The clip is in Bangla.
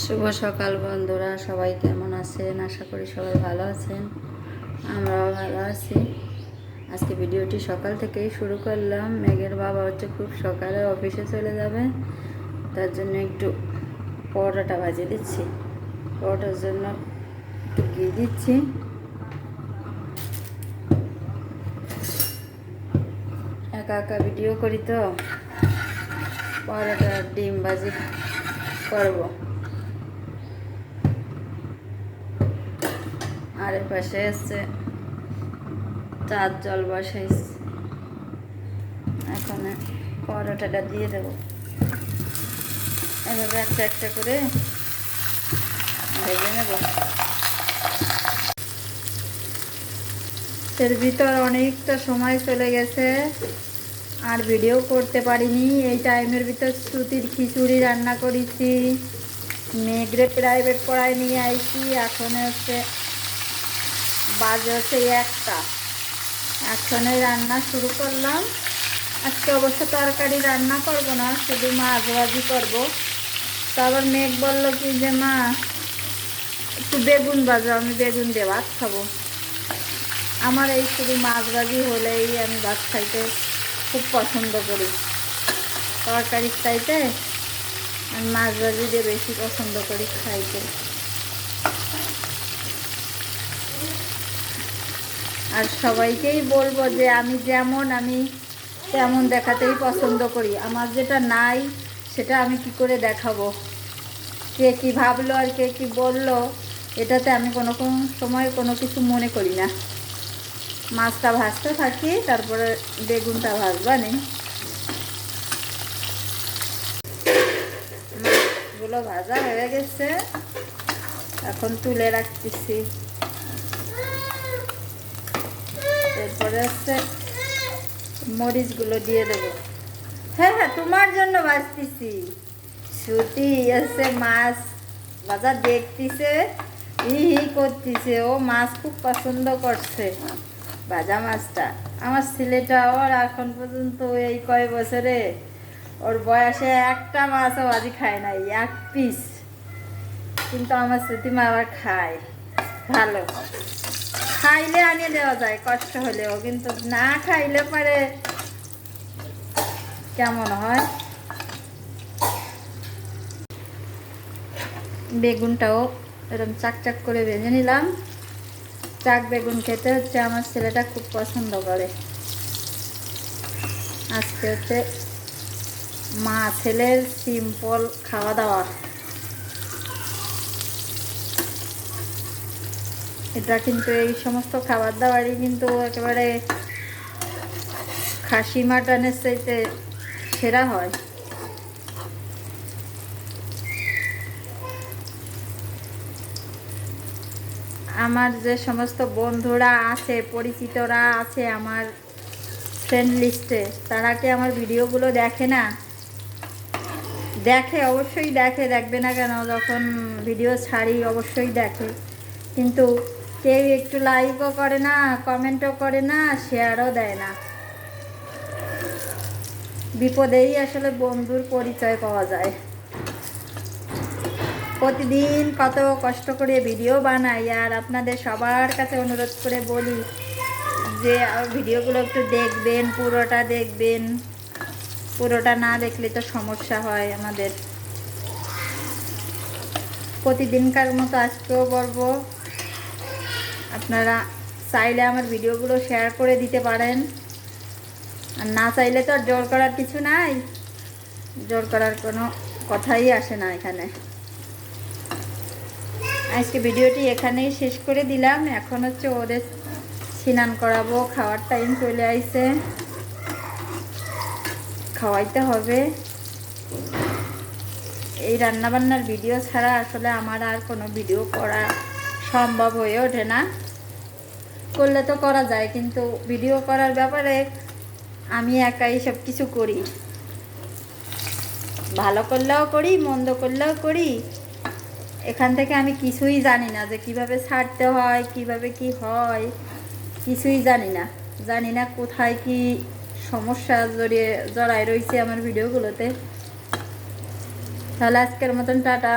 শুভ সকাল বন্ধুরা, সবাই কেমন আছেন? আশা করি সবাই ভালো আছেন। আমরাও ভালো আছি। আজকে ভিডিওটি সকাল থেকেই শুরু করলাম। মেঘের বাবা হচ্ছে খুব সকালে অফিসে চলে যাবে। তার জন্য একটু পরোটাটা বাজিয়ে দিচ্ছি। পরোটার জন্য একটু ঘি দিচ্ছি। একা একা ভিডিও করি তো। পরোটা ডিম ভাজি করব। আর এর পাশে এসছে। চার জল বসাইছি। এখন পরোটাটা দিয়ে দেবো। এভাবে একটা একটা করে ভেজে নেব। এর ভিতর অনেকটা সময় চলে গেছে। আর ভিডিও করতে পারিনি। এই টাইমের ভিতর সুতির খিচুড়ি রান্না করেছি। মেঘরে প্রাইভেট পড়ায় নিয়ে আইছি। এখন হচ্ছে বাজে হচ্ছে একটা। এখনই রান্না শুরু করলাম। আজকে অবশ্য তরকারি রান্না করব না, শুধু মাছ ভাজি করব। তারপর মেঘ বলল কি যে, মা, একটু বেগুন বাজো আমি বেগুন দিয়ে ভাত খাব। আমার এই শুধু মাছ ভাজি হলেই আমি ভাত খাইতে খুব পছন্দ করি। তরকারির চাইতে আমি মাছ ভাজি দিয়ে বেশি পছন্দ করি খাইতে। আর সবাইকেই বলব যে আমি যেমন, আমি তেমন দেখাতেই পছন্দ করি। আমার যেটা নাই, সেটা আমি কি করে দেখাবো? কে কি ভাবলো আর কে কি বলল, এটাতে আমি কোনো কোনো সময় কোনো কিছু মনে করি না। মাছটা ভাজতে থাকি, তারপরে বেগুনটা ভাজবা নেই। মাছগুলো ভাজা হয়ে গেছে। এখন তুলে রাখতেছি। এরপরে হচ্ছে মরিচগুলো দিয়ে দেবো। হ্যাঁ হ্যাঁ তোমার জন্য বাঁচতেছি। ছুটি এসে মাছ বাজার দেখতেছে, হি হি করতেছে। ও মাছ খুব পছন্দ করছে, ভাজা মাছটা। আমার ছেলেটা ওর এখন পর্যন্ত এই কয় বছরে ওর বয়সে একটা মাছও ভাজি খায় নাই, এক পিস। কিন্তু আমার শ্রুতিমা আবার খায়। ভালো। খাইলে আনিয়ে দেওয়া যায়, কষ্ট হলেও, কিন্তু না খাইলে পরে কেমন হয়? বেগুনটাও এরকম চাক চাক করে ভেজে নিলাম। চাক বেগুন খেতে হচ্ছে আমার ছেলেটা খুব পছন্দ করে। আজকে হচ্ছে মা ছেলের সিম্পল খাওয়া দাওয়া। এটা কিন্তু এই সমস্ত খাবার দাবারই কিন্তু একেবারে খাসি মাটনের চাইতে সেরা হয়। আমার যে সমস্ত বন্ধুরা আছে, পরিচিতরা আছে আমার ফ্রেন্ড লিস্টে তারা কি আমার ভিডিওগুলো দেখে না? দেখে, অবশ্যই দেখে, দেখবে না কেন? যখন ভিডিও ছাড়ি, অবশ্যই দেখে। কিন্তু কেউ একটু লাইকও করে না কমেন্টও করে না শেয়ারও দেয় না। বিপদেই আসলে বন্ধুর পরিচয় পাওয়া যায়। প্রতিদিন কত কষ্ট করে ভিডিও বানাই, আর আপনাদের সবার কাছে অনুরোধ করে বলি যে ভিডিওগুলো একটু দেখবেন, পুরোটা দেখবেন। পুরোটা না দেখলে তো সমস্যা হয় আমাদের। প্রতিদিনকার মতো আজকেও বলব আপনারা চাইলে আমার ভিডিওগুলো শেয়ার করে দিতে পারেন। আর না চাইলে তো আর জোর করার কিছু নাই। জোর করার কোনো কথাই আসে না এখানে। আজকে ভিডিওটি এখানেই শেষ করে দিলাম। এখন হচ্ছে ওদের স্নান করাবো, খাওয়ার টাইম চলে আইছে। খাওয়াইতে হবে। এই রান্নাবান্নার ভিডিও ছাড়া আসলে আমার আর কোনো ভিডিও করা সম্ভব হয়ে ওঠে না। করলে তো করা যায়, কিন্তু ভিডিও করার ব্যাপারে আমি একাই সব কিছু করি। ভালো করলেও করি, মন্দ করলেও করি। এখান থেকে আমি কিছুই জানি না যে কীভাবে ছাড়তে হয়, কীভাবে কি হয়, কিছুই জানি না। জানি না কোথায় কি সমস্যা জড়িয়ে, জড়ায় রয়েছে আমার ভিডিওগুলোতে তাহলে আজকের মতন টাটা।